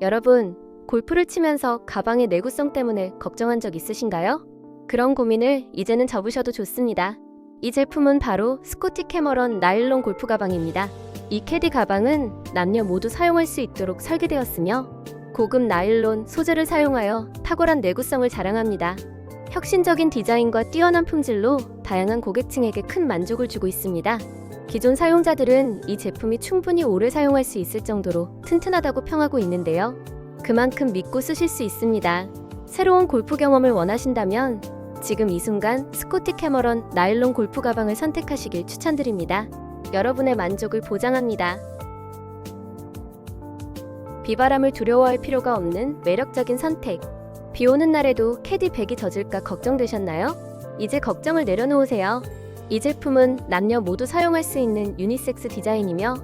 여러분, 골프를 치면서 가방의 내구성 때문에 걱정한 적 있으신가요? 그런 고민을 이제는 접으셔도 좋습니다. 이 제품은 바로 스코티 캐머런 나일론 골프 가방입니다. 이 캐디 가방은 남녀 모두 사용할 수 있도록 설계되었으며 고급 나일론 소재를 사용하여 탁월한 내구성을 자랑합니다. 혁신적인 디자인과 뛰어난 품질로 다양한 고객층에게 큰 만족을 주고 있습니다. 기존 사용자들은 이 제품이 충분히 오래 사용할 수 있을 정도로 튼튼하다고 평하고 있는데요. 그만큼 믿고 쓰실 수 있습니다. 새로운 골프 경험을 원하신다면 지금 이 순간 스코티 캐머런 나일론 골프 가방을 선택하시길 추천드립니다. 여러분의 만족을 보장합니다. 비바람을 두려워할 필요가 없는 매력적인 선택. 비 오는 날에도 캐디 백이 젖을까 걱정되셨나요? 이제 걱정을 내려놓으세요. 이 제품은 남녀 모두 사용할 수 있는 유니섹스 디자인이며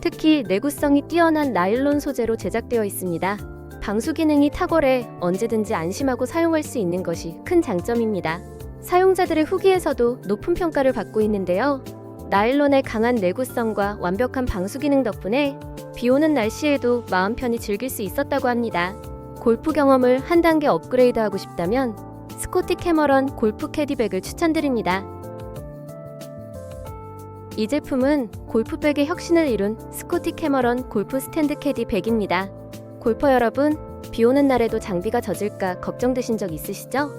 특히 내구성이 뛰어난 나일론 소재로 제작되어 있습니다. 방수 기능이 탁월해 언제든지 안심하고 사용할 수 있는 것이 큰 장점입니다. 사용자들의 후기에서도 높은 평가를 받고 있는데요. 나일론의 강한 내구성과 완벽한 방수 기능 덕분에 비 오는 날씨에도 마음 편히 즐길 수 있었다고 합니다. 골프 경험을 한 단계 업그레이드하고 싶다면 스코티 캐머런 골프 캐디백을 추천드립니다. 이 제품은 골프백의 혁신을 이룬 스코티 캐머런 골프 스탠드 캐디 백입니다. 골퍼 여러분, 비 오는 날에도 장비가 젖을까 걱정되신 적 있으시죠?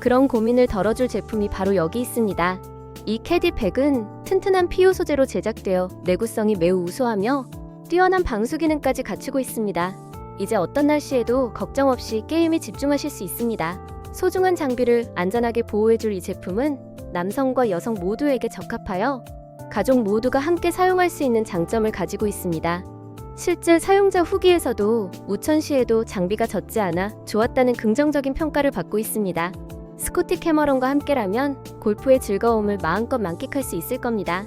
그런 고민을 덜어줄 제품이 바로 여기 있습니다. 이 캐디 백은 튼튼한 PU 소재로 제작되어 내구성이 매우 우수하며 뛰어난 방수 기능까지 갖추고 있습니다. 이제 어떤 날씨에도 걱정 없이 게임에 집중하실 수 있습니다. 소중한 장비를 안전하게 보호해줄 이 제품은 남성과 여성 모두에게 적합하여 가족 모두가 함께 사용할 수 있는 장점을 가지고 있습니다. 실제 사용자 후기에서도 우천시에도 장비가 젖지 않아 좋았다는 긍정적인 평가를 받고 있습니다. 스코티 캐머런과 함께라면 골프의 즐거움을 마음껏 만끽할 수 있을 겁니다.